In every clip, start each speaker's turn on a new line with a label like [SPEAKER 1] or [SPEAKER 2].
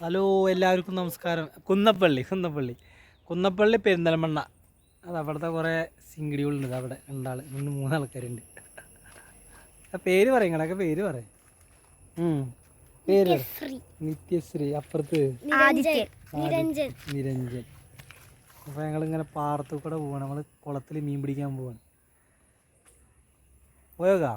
[SPEAKER 1] Hello എല്ലാവർക്കും നമസ്കാരം. കുന്നപ്പള്ളി കുന്നപ്പള്ളി. കുന്നപ്പള്ളി പെരിന്തൽമണ്ണ. അത് അവിടുത്തെ കുറേ സിംഗിടികളുണ്ട്. അവിടെ രണ്ടാൾ രണ്ട് മൂന്നാൾക്കാരുണ്ട്. ആ പേര് പറയും കണക്കെ പേര് പറയും. പേര്. നിത്യശ്രീ. അപ്പുറത്ത്. നിരഞ്ജൻ. അപ്പൊ അപ്പോൾ ഞങ്ങളിങ്ങനെ പാടത്തു കൂടെ പോവാണ്. നമ്മൾ കുളത്തിൽ മീൻ പിടിക്കാൻ പോവാണ്. പോയോക്കാ?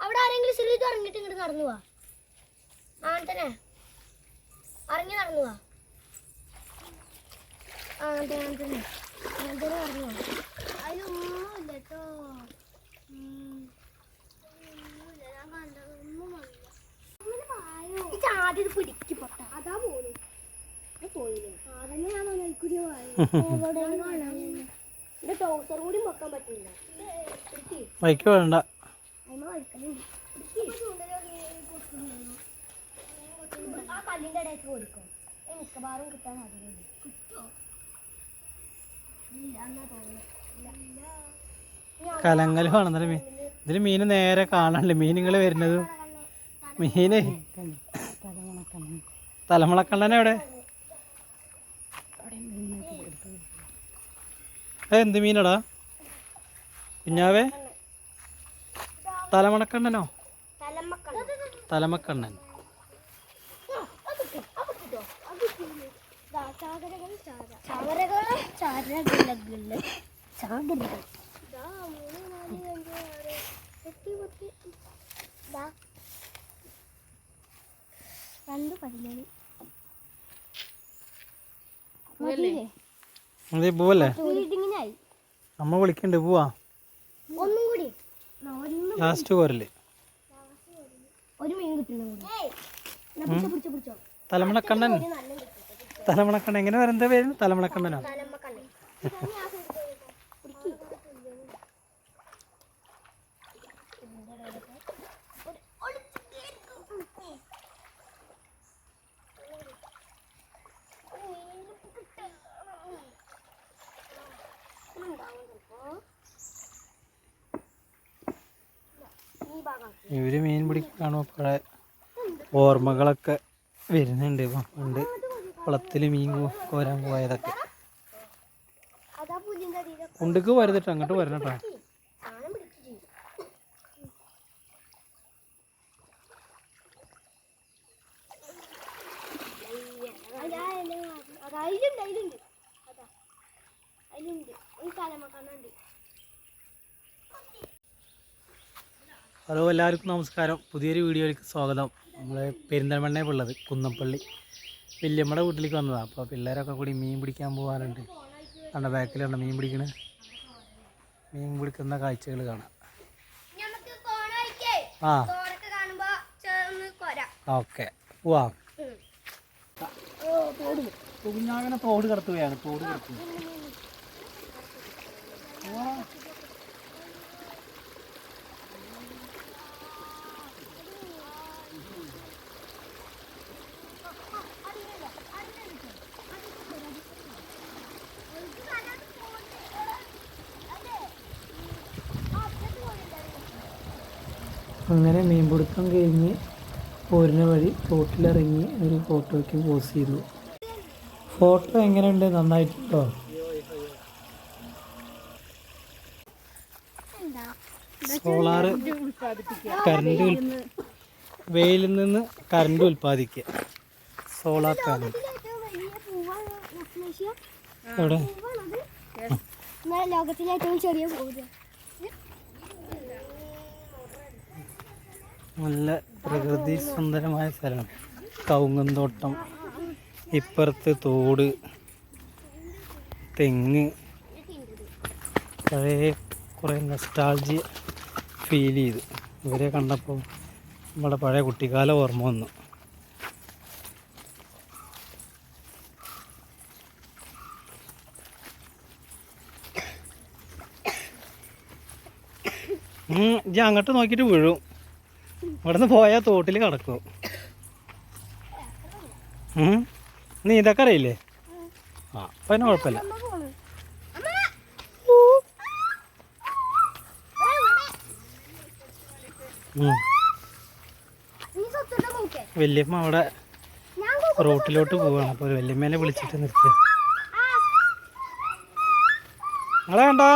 [SPEAKER 2] അവിടെ ആരെങ്കിലും ശ്രീത് ഇറങ്ങിട്ട് ഇങ്ങോട്ട് നടന്നു പോവാ അങ്ങനെ തന്നെ ഇറങ്ങി നടന്നു പോവാ അങ്ങനെ തന്നെ അങ്ങനെ തന്നെ പോവാ അതിലൊന്നുമില്ല ആദ്യം പിടിക്ക് പൊട്ട. അതാ പോലും.
[SPEAKER 1] ബൈക്ക് വേണ്ട
[SPEAKER 2] മിക്കവാറും കിട്ടാൻ സാധ്യതയുണ്ട് കിട്ടോ?
[SPEAKER 1] വേണം മീൻ. ഇതിൽ മീൻ നേരെ കാണാനില്ല മീൻ നിങ്ങൾ വരുന്നത്. മീന്. തലമുളക്കണ്ണനെ എവിടെ? എന്ത് മീനടാ? കുഞ്ഞാവേ? തലമണക്കണ്ണനോ? തലമക്കണ്ണൻ.
[SPEAKER 2] ചാകരകൾ. രണ്ട്
[SPEAKER 1] അതേ പോവല്ലേ? അമ്മ വിളിക്കണ്ട് പോവാ.
[SPEAKER 2] ഒന്നും കൂടി. ഒന്ന്
[SPEAKER 1] ലാസ്റ്റ് പോരല്ലേ
[SPEAKER 2] ഒരു മീൻ കിട്ടുന്നു പിടിച്ചോ പിടിച്ചോ പിടിച്ചോ.
[SPEAKER 1] തലമണക്കണ്ണൻ. തലമണക്കണ്ണൻ എങ്ങനെ വരണ്ട പേര്? തലമണക്കണ്ണനോ? ഇവർ മീൻ പിടിക്കാണോ? പഴയ ഓർമ്മകളൊക്കെ വരുന്നുണ്ട്. ഇപ്പം പണ്ട് കുളത്തിൽ മീൻ കോരാൻ പോയതൊക്കെ. കുണ്ടുക്ക് വരുന്നിട്ട് അങ്ങോട്ട് വരണം കേട്ടോ.
[SPEAKER 2] അതിലുണ്ട് അതിലുണ്ട്. അതാ അതിലുണ്ട്. ഒരു തലമക്കണ്ണുണ്ട്
[SPEAKER 1] ഹലോ എല്ലാവർക്കും നമസ്കാരം. പുതിയൊരു വീഡിയോയിലേക്ക് സ്വാഗതം. നമ്മൾ പെരിന്തൽമണ്ണയിൽ ഉള്ളത് കുന്നപ്പള്ളി. വല്യമ്മയുടെ വീട്ടിലേക്ക് വന്നതാണ് അപ്പോൾ പിള്ളേരൊക്കെ കൂടി മീൻ പിടിക്കാൻ പോകാറുണ്ട് അവിടെ ബാക്കിലുണ്ട് മീൻ പിടിക്കണ? മീൻ പിടിക്കുന്ന കാഴ്ചകൾ കാണാം. ആ. ഓക്കെ. പോവാ. കുഞ്ഞാങ്ങനെ തോട് കിടത്തുകയാണ്. തോട് കിടത്തുക. അങ്ങനെ മീൻ പിടുത്തം കഴിഞ്ഞ് പോരുന്ന വഴി തോട്ടിലിറങ്ങി ഒരു ഫോട്ടോയ്ക്ക് പോസ് ചെയ്തു. ഫോട്ടോ എങ്ങനെയുണ്ട്? നന്നായിട്ടുണ്ടോ? സോളാർ കറണ്ട് വെയിലിൽ നിന്ന് കറണ്ട് ഉൽപ്പാദിക്കുക. Solar panel. എവിടെ?
[SPEAKER 2] ലോകത്തിലെ ഏറ്റവും ചെറിയ പൂവ്
[SPEAKER 1] നല്ല പ്രകൃതി സുന്ദരമായ സ്ഥലമാണ്. കവുങ്ങന്തോട്ടം ഇപ്പുറത്ത് തോട് തെങ്ങ്. പഴയ കുറേ നെസ്റ്റാൾജി ഫീൽ ചെയ്ത്. ഇവരെ കണ്ടപ്പോൾ നമ്മുടെ പഴയ കുട്ടിക്കാല ഓർമ്മ വന്നു. ഇജ്ജ് അങ്ങോട്ട് നോക്കിയിട്ട് വീഴും. ഇവിടെ നിന്ന് പോയാൽ തോട്ടിൽ കിടക്കും നീ ഇതൊക്കെ അറിയില്ലേ? ആ അപ്പം അതിന് കുഴപ്പമില്ല. വല്യമ്മ അവിടെ റോട്ടിലോട്ട് പോവാണ്. അപ്പോൾ വല്യമ്മേനെ വിളിച്ചിട്ട് നിർത്തുക നിങ്ങളെ കണ്ടോ?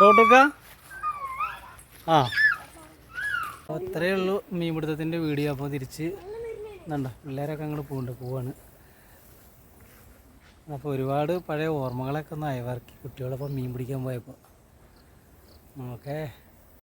[SPEAKER 1] റോട്ടൊക്ക ആ. അപ്പോൾ അത്രയേ ഉള്ളൂ മീൻപിടുത്തത്തിന്റെ വീഡിയോ. അപ്പോൾ തിരിച്ച് ഇതുണ്ടോ പിള്ളേരൊക്കെ അങ്ങോട്ട് പോകുന്നുണ്ട് പോവാണ്. അപ്പോൾ ഒരുപാട് പഴയ ഓർമ്മകളൊക്കെ ഒന്ന് അയവർക്കി കുട്ടികളൊപ്പം മീൻ പിടിക്കാൻ പോയപ്പോൾ ഓക്കേ.